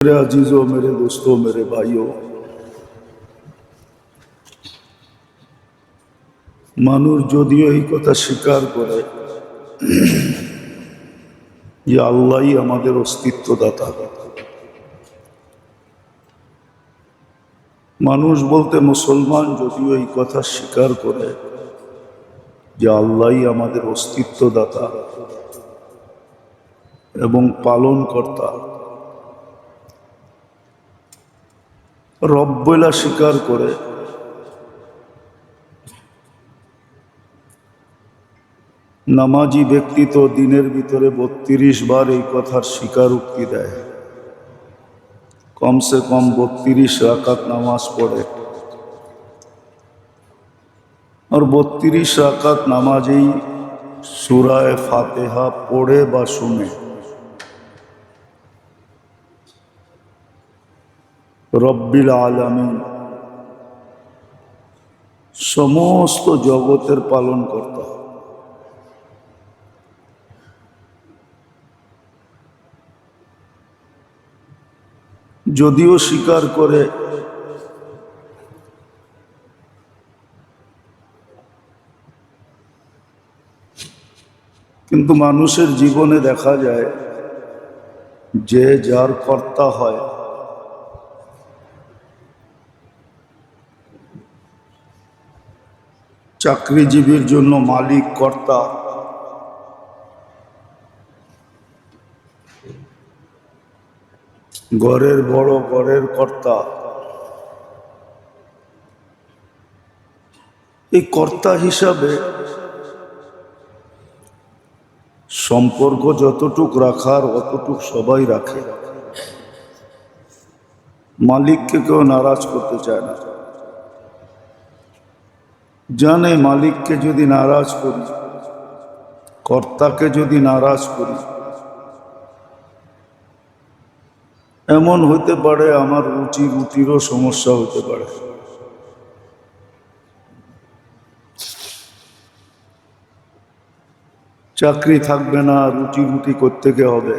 मेरे अजीजों मेरे दोस्तों मेरे भाइयों মানুষ যদিও এই কথা স্বীকার করে যে আল্লাহই আমাদের অস্তিত্বদাতা মানুষ বলতে মুসলমান যদিও এই কথা স্বীকার করে যে আল্লাহই আমাদের অস্তিত্বদাতা এবং পালনকর্তা রব বইলা স্বীকার করে। নামাজি ব্যক্তি তো দিনের ভিতরে বত্রিশ বার এই কথার স্বীকারোক্তি দেয়। কমসে কম বত্রিশ রাকাত নামাজ পড়ে। আর বত্রিশ রাকাত নামাজেই সুরায় ফাতেহা পড়ে বা শুনে। রব্বিল আলামিন। সমস্ত জগতের পালন কর্তা যদিও স্বীকার করে কিন্তু মানুষের জীবনে দেখা যায় যে যার কর্তা হয় চাকরিজীবীর জন্য মালিক, কর্তা। ঘরের বড় ঘরের কর্তা। এই কর্তা হিসাবে সম্পর্ক যতটুক রাখার, অতটুক সবাই রাখে। মালিককে কেউ নারাজ করতে চায় না। জানে মালিককে যদি নারাজ করি, কর্তাকে যদি নারাজ করি, এমন হইতে পারে আমার রুচি রুটিরও সমস্যা হতে পারে। চাকরি থাকবে না, রুটি রুটি করতে গে হবে?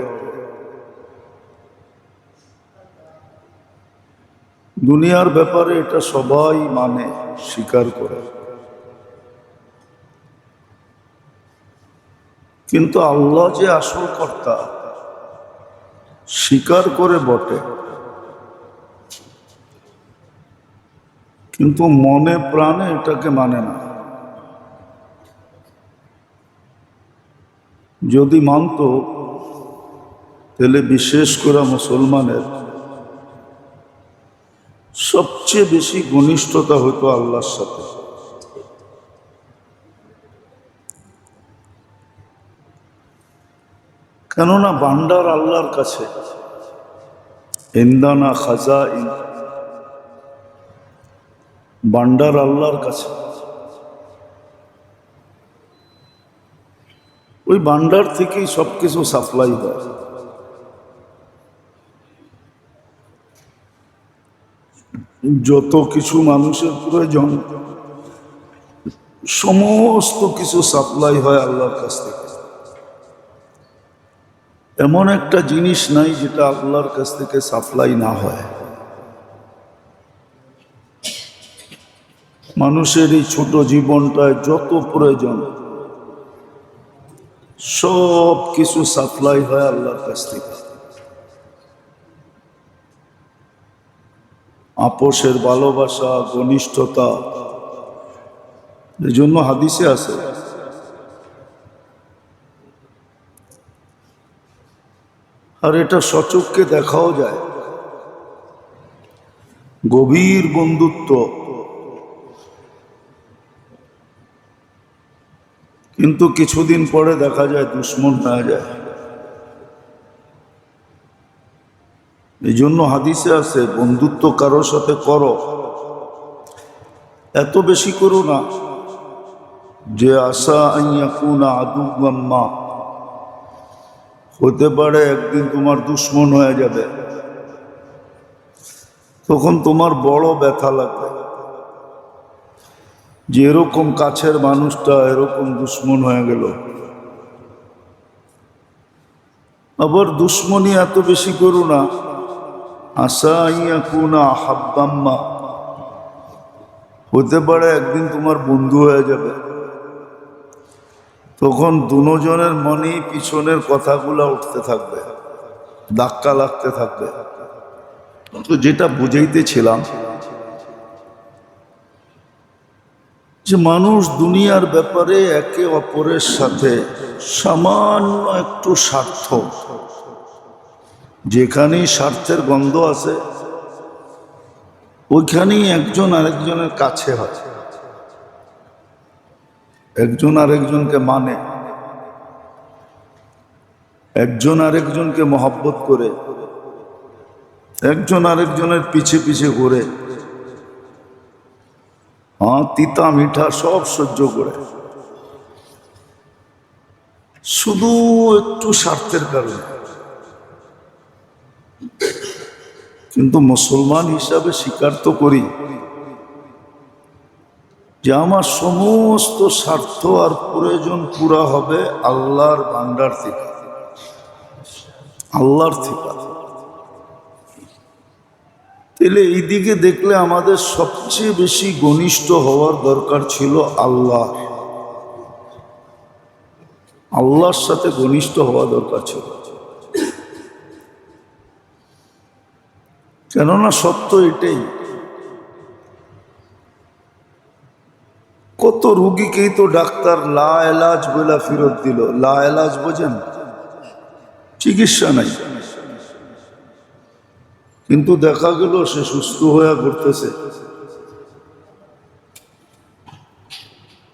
দুনিয়ার ব্যাপারে এটা সবাই মানে স্বীকার করে। কিন্তু আল্লাহ যে আসল কর্তা, স্বীকার করে বটে। কিন্তু মনে প্রাণে এটাকে মানে না। যদি মানত, তাহলে বিশেষ করে মুসলমানের সবচেয়ে বেশি ঘনিষ্ঠতা হতো আল্লাহর সাথে। কেননা বান্ডার আল্লাহর কাছে। ইন্দানা খাজা বান্ডার আল্লাহর কাছে। ওই বান্ডার থেকেই সব কিছু সাপ্লাই হয়। যত কিছু মানুষের প্রয়োজন, সমস্ত কিছু সাপ্লাই হয় আল্লাহর কাছ থেকে। এমন একটা জিনিস নাই যেটা আল্লাহর কাছ থেকে সাপ্লাই না হয়। মানুষের এই ছোট জীবনটায় যত প্রয়োজন, সব কিছু সাপ্লাই হয় আল্লাহর কাছ থেকে। আপোষের ভালোবাসা, ঘনিষ্ঠতা জন্য হাদিসে আছে আর এটা সচককে দেখাও যায়। গভীর বন্ধুত্ব। কিন্তু কিছুদিন পরে দেখা যায়, দুশ্মন হয়ে যায়। এই জন্য হাদিসে আছে, বন্ধুত্ব কারোর সাথে করো। এত বেশি করো না যে আশা আইয়া কুনা আদু মা। হতে পারে একদিন তোমার দুশ্মন হয়ে যাবে। তখন তোমার বড় ব্যথা লাগবে। যে এরকম কাছের মানুষটা এরকম দুশ্মন হয়ে গেল। আবার দুশ্মনী এত বেশি করো না। আশা ইয়াকুনা হাব্বাম্মা। হতে পারে একদিন তোমার বন্ধু হয়ে যাবে। তখন দুজনের মনেই পিছনের কথাগুলো উঠতে থাকবে, ধাক্কা লাগতে থাকবে। তো যেটা বুঝাইতেছিলাম, যে মানুষ দুনিয়ার ব্যাপারে একে অপরের সাথে সামান্য একটু স্বার্থ। যেখানেই স্বার্থের গন্ধ আছে, ওইখানেই একজন আরেকজনের কাছে হয়। একজন আরেকজনকে মানে। একজন আরেকজনকে মহব্বত করে। একজন আরেকজনের পিছে পিছে ঘুরে। হ্যাঁ তিতা মিঠা সব সহ্য করে। শুধু একটু স্বার্থের কারণে। কিন্তু মুসলমান হিসাবে স্বীকার তো করি। যে আমার সমস্ত স্বার্থ আর প্রয়োজন পুরা হবে আল্লাহর ভান্ডার থেকে। আল্লাহর থেকে। তাহলে এই দিকে দেখলে আমাদের সবচেয়ে বেশি ঘনিষ্ঠ হওয়ার দরকার ছিল আল্লাহ। আল্লাহর সাথে ঘনিষ্ঠ হওয়া দরকার ছিল। কেননা সত্য এটাই। কত রুগীকেই তো ডাক্তার লা এলাজ বলে ফেরত দিল। লা এলাজ বোঝেন? চিকিৎসা নাই। কিন্তু দেখা গেল সে সুস্থ হয়ে ঘুরতেছে।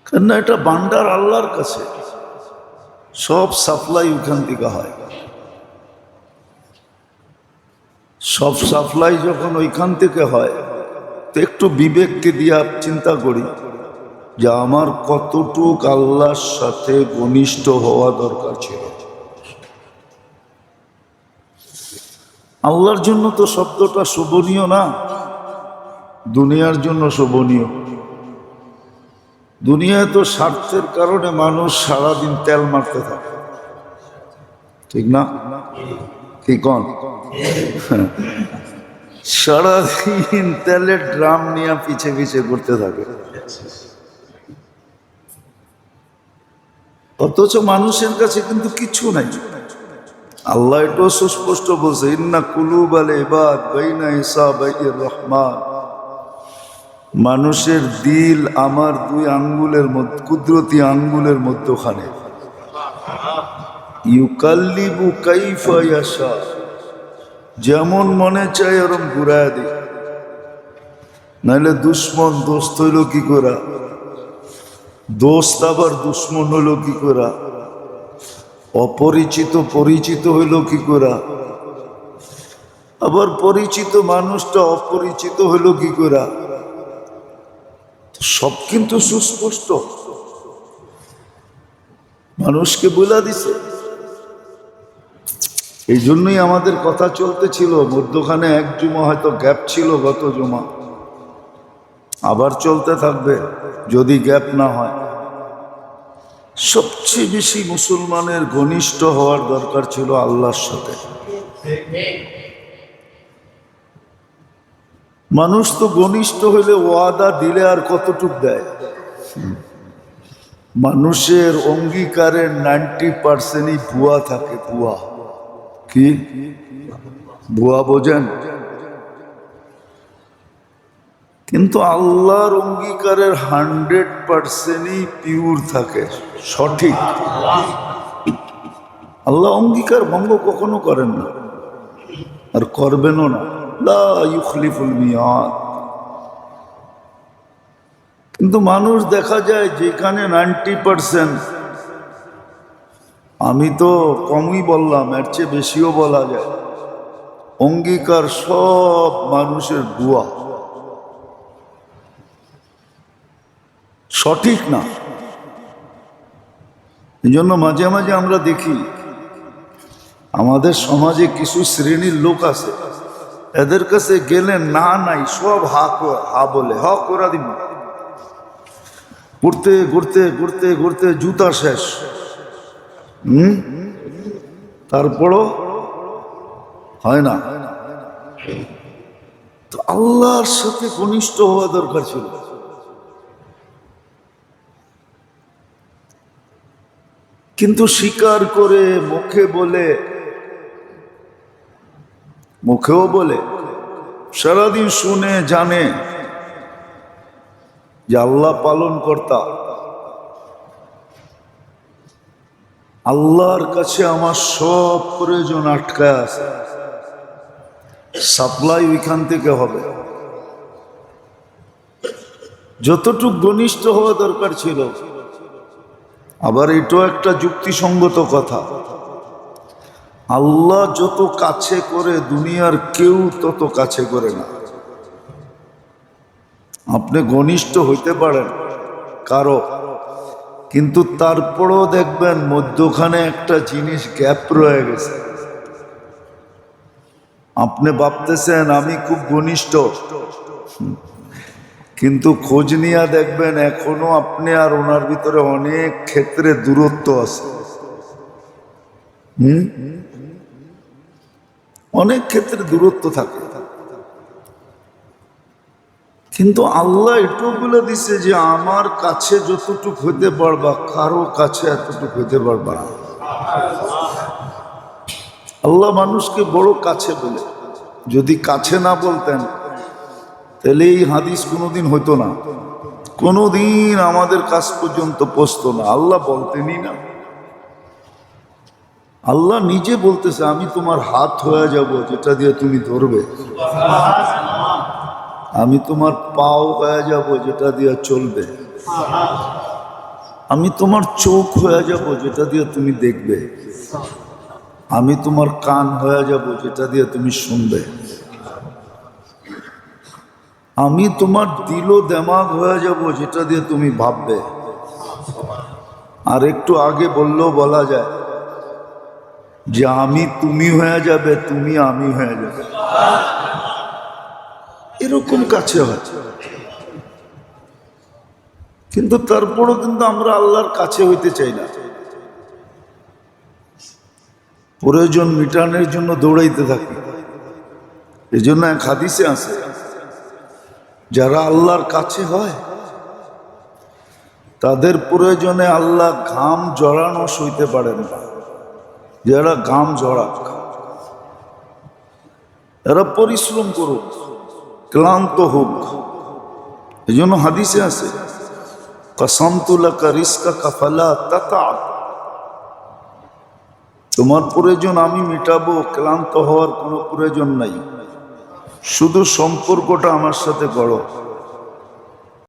কেননা এটা বান্ডার আল্লাহর কাছে। সব সাপ্লাই ওখান থেকে হয়। সব সাপ্লাই যখন ওইখান থেকে হয়, তো একটু বিবেককে দিয়া চিন্তা করি। যে আমার কতটুক আল্লাহর সাথে ঘনিষ্ঠ হওয়া দরকার ছিল। আল্লাহর জন্য তো শব্দটা শোভনীয় না, দুনিয়ার জন্য শোভনীয়। দুনিয়ায় তো স্বার্থের কারণে মানুষ সারাদিন তেল মারতে থাকে। ঠিক না? কি কন? সারাদিন তেলের ড্রাম নিয়ে পিছে পিছে করতে থাকে। অথচ মানুষের কাছে কিন্তু কিছু নাই। আল্লাহ এটাও সুস্পষ্ট বলছে, ইন্না কুলুব আল রহমান। মানুষের দিল আমার দুই আঙ্গুলের মধ্যে, কুদরতি আঙ্গুলের মধ্যখানে। ইউকাল্লিবু কাইফা যেমন মনে চাই ওরম ঘুরায় দিই নাহলে দুশ্মন দোস্ত হইল কি করা দোস্ত আবার দুশ্মন হইল কি করা? অপরিচিত পরিচিত হইল কি করা? আবার পরিচিত মানুষটা অপরিচিত হইল কি করা? সব কিন্তু সুস্পষ্ট। মানুষকে বলা দিছে। এই জন্যই আমাদের কথা চলতেছিল। মধ্যখানে এক জুমা হয়তো গ্যাপ ছিল গত জুমা। আবার চলতে থাকবে। যদি গ্যাপ না হয়। সবচেয়ে বেশি মুসলমানের ঘনিষ্ঠ হওয়ার দরকার ছিল আল্লাহর সাথে। মানুষ তো ঘনিষ্ঠ হইলে ওয়াদা দিলে আর কতটুক দেয়? মানুষের অঙ্গীকারের নাইনটি পার্সেন্টই ভুয়া থাকে, ভুয়া। কি? ভুয়া বোঝেন? কিন্তু আল্লাহর অঙ্গীকারের হান্ড্রেড পার্সেন্টই পিওর থাকে, সঠিক। আল্লাহ অঙ্গীকার ভঙ্গ কখনো করেন না, আর করবেনও না। কিন্তু মানুষ দেখা যায় যেখানে নাইনটি পার্সেন্ট, আমি তো কমই বললাম, এর চেয়ে বেশিও বলা যায়, অঙ্গীকার সব মানুষের বুয়া সঠিক না। এই জন্য মাঝে মাঝে আমরা দেখি, আমাদের সমাজে কিছু শ্রেণির লোক আছে, এদের কাছে গেলে না, নাই, সব হা হা বলে, হ করা দিব ঘুরতে ঘুরতে ঘুরতে ঘুরতে জুতা শেষ। হুম? তারপরও হয় না। তো আল্লাহর সাথে ঘনিষ্ঠ হওয়া দরকার ছিল। কিন্তু স্বীকার করে মুখে বলে, মুখেও বলে, সারাদিন শুনে, জানে যে আল্লাহ পালন কর্তা আল্লাহর কাছে আমার সব প্রয়োজন আটকায় আছে। সাপ্লাই ওইখান থেকে হবে। যতটুক ঘনিষ্ঠ হওয়া দরকার ছিল আবার এটাও একটা যুক্তিসঙ্গত কথা। আল্লাহ যত কাছে করে দুনিয়ার কেউ তত কাছে করে না। আপনি ঘনিষ্ঠ হইতে পারেন কারও, কিন্তু তারপরেও দেখবেন মধ্যখানে একটা জিনিস গ্যাপ রয়ে গেছে। আপনি ভাবতেছেন, আমি খুব ঘনিষ্ঠ। কিন্তু খোঁজ নিয়ে দেখবেন এখনও আপনি আর ওনার ভিতরে অনেক ক্ষেত্রে দূরত্ব আছে। হুম? অনেক ক্ষেত্রে দূরত্ব থাকে। কিন্তু আল্লাহ এটাও বলে দিছে যে আমার কাছে যতটুক হইতে পারবা, কারও কাছে এতটুক হইতে পারবা আল্লাহ মানুষকে বড় কাছে বলে। যদি কাছে না বলতেন তাহলে এই হাদিস কোনোদিন হইতো না। কোনোদিন আমাদের কাছ পর্যন্ত পৌঁছতো না। আল্লাহ বলতেনই না। আল্লাহ নিজে বলতেছে, আমি তোমার হাত হয়ে যাব, যেটা দিয়ে তুমি ধরবে। আমি তোমার পাও হয়ে যাব, যেটা দিয়ে চলবে। আমি তোমার চোখ হয়ে যাব, যেটা দিয়ে তুমি দেখবে। আমি তোমার কান হয়ে যাব, যেটা দিয়ে তুমি শুনবে। আমি তোমার দিল দেমাগ হয়ে যাব যেটা দিয়ে তুমি ভাববে। আর একটু আগে বললেও বলা যায় যে আমি তুমি হয়ে যাবে, তুমি আমি হয়ে যাবে। এরকম কাছে হয়। কিন্তু তারপরও কিন্তু আমরা আল্লাহর কাছে হইতে চাই না। প্রয়োজন মিটানোর জন্য দৌড়াইতে থাকি। এই জন্য এক হাদিসে আছে যারা আল্লাহর কাছে হয়, তাদের প্রয়োজনে আল্লাহ ঘাম জড়ানো সইতে পারেন না। যারা ঘাম জড়াক এরা পরিশ্রম করুক, ক্লান্ত হোক। এই জন্য হাদিসে আছে রিস্কা কাফালা তোমার প্রয়োজন আমি মিটাবো, ক্লান্ত হওয়ার কোনো প্রয়োজন নাই। শুধু সম্পর্কটা আমার সাথে করো।